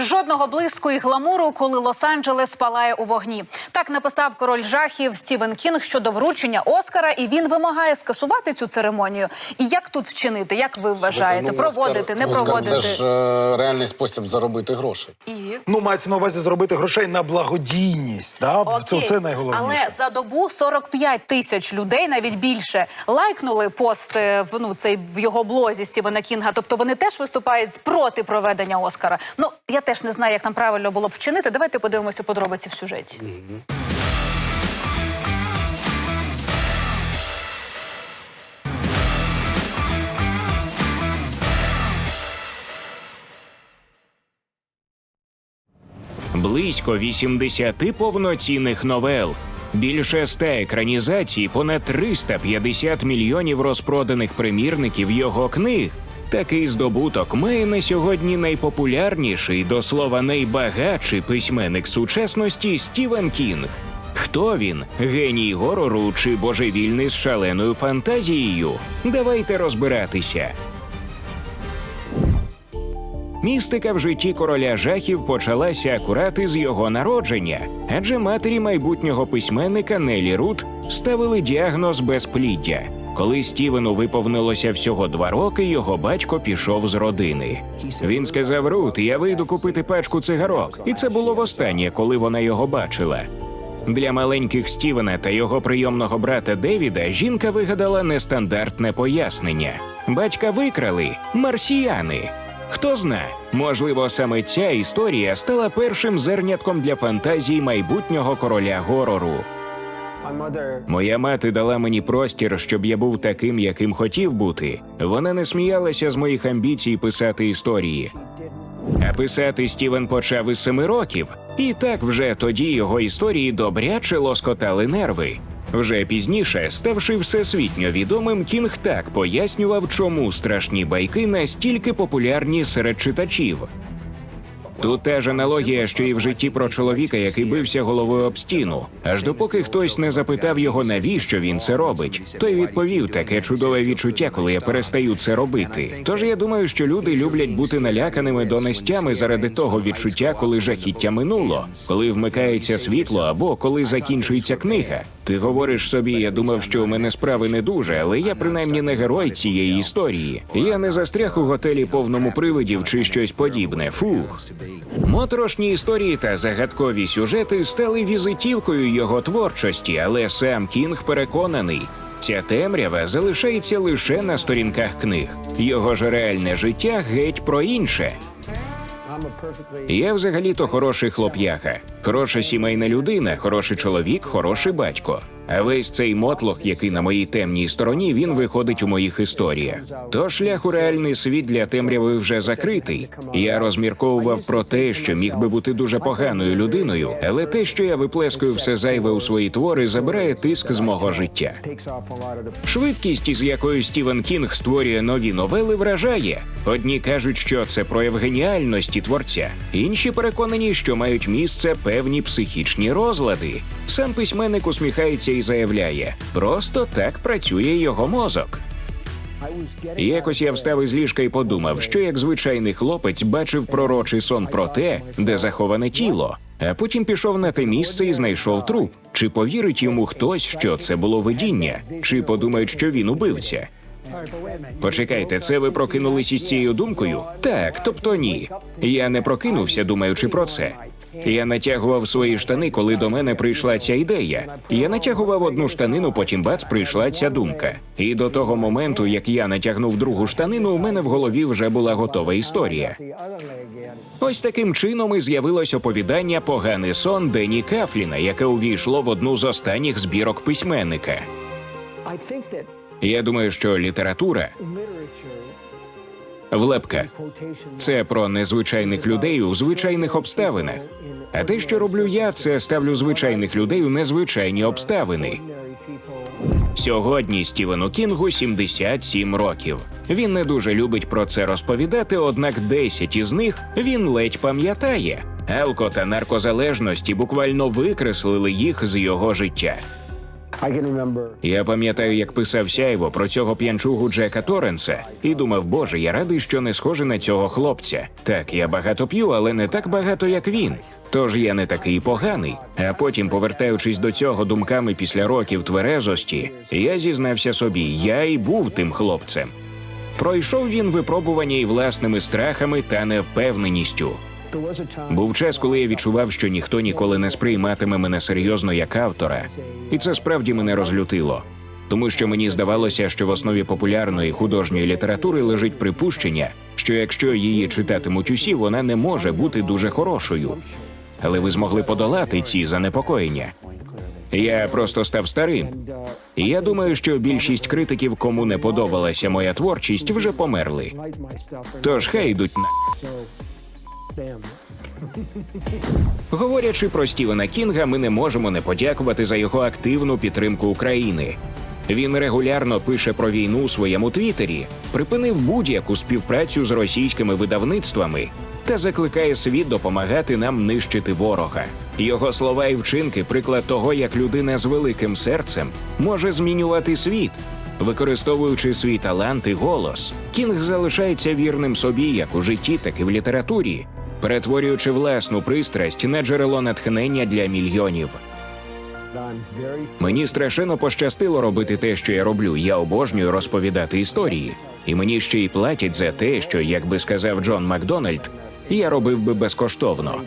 Жодного блиску і гламуру, коли Лос-Анджелес палає у вогні. Так написав король жахів Стівен Кінг щодо вручення Оскара, і він вимагає скасувати цю церемонію. І як тут вчинити? Як ви вважаєте? Ну, проводити, Оскар- не Оскар проводити? Це ж е, реальний спосіб заробити гроші. І Ну, мається на увазі зробити грошей на благодійність. Да? Це, це найголовніше. Але за добу 45 тисяч людей, навіть більше, лайкнули пост е, в ну цей в його блозі Стівена Кінга. Тобто вони теж виступають проти проведення Оскара. Ну я теж не знаю, як там правильно було б вчинити. Давайте подивимося подробиці в сюжеті. близько 80 повноцінних новел, більше 100 екранізацій, понад 350 мільйонів розпроданих примірників його книг. Такий здобуток має на сьогодні найпопулярніший, до слова, найбагатший письменник сучасності Стівен Кінг. Хто він? Геній горору чи божевільний з шаленою фантазією? Давайте розбиратися. Містика в житті короля жахів почалася акурат із його народження, адже матері майбутнього письменника Нелі Рут ставили діагноз безпліддя. Коли Стівену виповнилося всього два роки, його батько пішов з родини. Він сказав Рут: я вийду купити пачку цигарок, і це було востаннє, коли вона його бачила. Для маленьких Стівена та його прийомного брата Девіда жінка вигадала нестандартне пояснення: батька викрали марсіяни. Хто зна, можливо, саме ця історія стала першим зернятком для фантазії майбутнього короля горору. Моя мати дала мені простір, щоб я був таким, яким хотів бути. Вона не сміялася з моїх амбіцій писати історії. А писати Стівен почав із семи років, і так вже тоді його історії добряче лоскотали нерви. Вже пізніше, ставши всесвітньо відомим, Кінг так пояснював, чому страшні байки настільки популярні серед читачів. Тут та ж аналогія, що і в житті про чоловіка, який бився головою об стіну, аж допоки хтось не запитав його, навіщо він це робить. Той відповів таке чудове відчуття, коли я перестаю це робити. Тож я думаю, що люди люблять бути наляканими донестями заради того відчуття, коли жахіття минуло, коли вмикається світло або коли закінчується книга. Ти говориш собі, я думав, що у мене справи не дуже, але я принаймні не герой цієї історії. Я не застряг у готелі повному привидів чи щось подібне. Фух. Моторошні історії та загадкові сюжети стали візитівкою його творчості, але сам Кінг переконаний. Ця темрява залишається лише на сторінках книг. Його ж реальне життя геть про інше. Я взагалі-то хороший хлоп'яха, хороша сімейна людина, хороший чоловік, хороший батько. А весь цей мотлох, який на моїй темній стороні, він виходить у моїх історіях. То шлях у реальний світ для темряви вже закритий. Я розмірковував про те, що міг би бути дуже поганою людиною, але те, що я виплескую все зайве у свої твори, забирає тиск з мого життя. Швидкість, із якою Стівен Кінг створює нові новели, вражає. Одні кажуть, що це прояв геніальності творця, інші переконані, що мають місце певні психічні розлади. Сам письменник усміхається і заявляє: просто так працює його мозок. Якось я встав із ліжка і подумав, що як звичайний хлопець бачив пророчий сон про те, де заховане тіло, а потім пішов на те місце і знайшов труп. Чи повірить йому хтось, що це було видіння, чи подумають, що він убивця? Почекайте, це ви прокинулись із цією думкою? Так, тобто ні. Я не прокинувся, думаючи про це. Я натягував свої штани, коли до мене прийшла ця ідея. Я натягував одну штанину, потім бац, прийшла ця думка. І до того моменту, як я натягнув другу штанину, у мене в голові вже була готова історія. Ось таким чином і з'явилось оповідання Поганий сон Дені Кафліна, яке увійшло в одну з останніх збірок письменника. Я думаю, що література в лепках це про незвичайних людей у звичайних обставинах. А те, що роблю я, це ставлю звичайних людей у незвичайні обставини. Сьогодні Стівену Кінгу 77 років. Він не дуже любить про це розповідати, однак 10 із них він ледь пам'ятає. Алко та наркозалежності буквально викреслили їх з його життя. Я пам'ятаю, як писав сяйво про цього п'янчугу Джека Торренса, і думав, боже, я радий, що не схожий на цього хлопця. Так, я багато п'ю, але не так багато, як він. Тож я не такий поганий. А потім, повертаючись до цього думками після років тверезості, я зізнався собі, я і був тим хлопцем. Пройшов він випробування і власними страхами та невпевненістю. Був час, коли я відчував, що ніхто ніколи не сприйматиме мене серйозно як автора, і це справді мене розлютило. Тому що мені здавалося, що в основі популярної художньої літератури лежить припущення, що якщо її читатимуть усі, вона не може бути дуже хорошою. Але ви змогли подолати ці занепокоєння. Я просто став старим. І я думаю, що більшість критиків, кому не подобалася моя творчість, вже померли. Тож хай йдуть на. Говорячи про Стівена Кінга, ми не можемо не подякувати за його активну підтримку України. Він регулярно пише про війну у своєму твіттері, припинив будь-яку співпрацю з російськими видавництвами та закликає світ допомагати нам нищити ворога. Його слова і вчинки приклад того, як людина з великим серцем може змінювати світ. Використовуючи свій талант і голос, Кінг залишається вірним собі як у житті, так і в літературі, перетворюючи власну пристрасть на джерело натхнення для мільйонів. Мені страшенно пощастило робити те, що я роблю. Я обожнюю розповідати історії, і мені ще й платять за те, що, як би сказав Джон Макдональд, я робив би безкоштовно.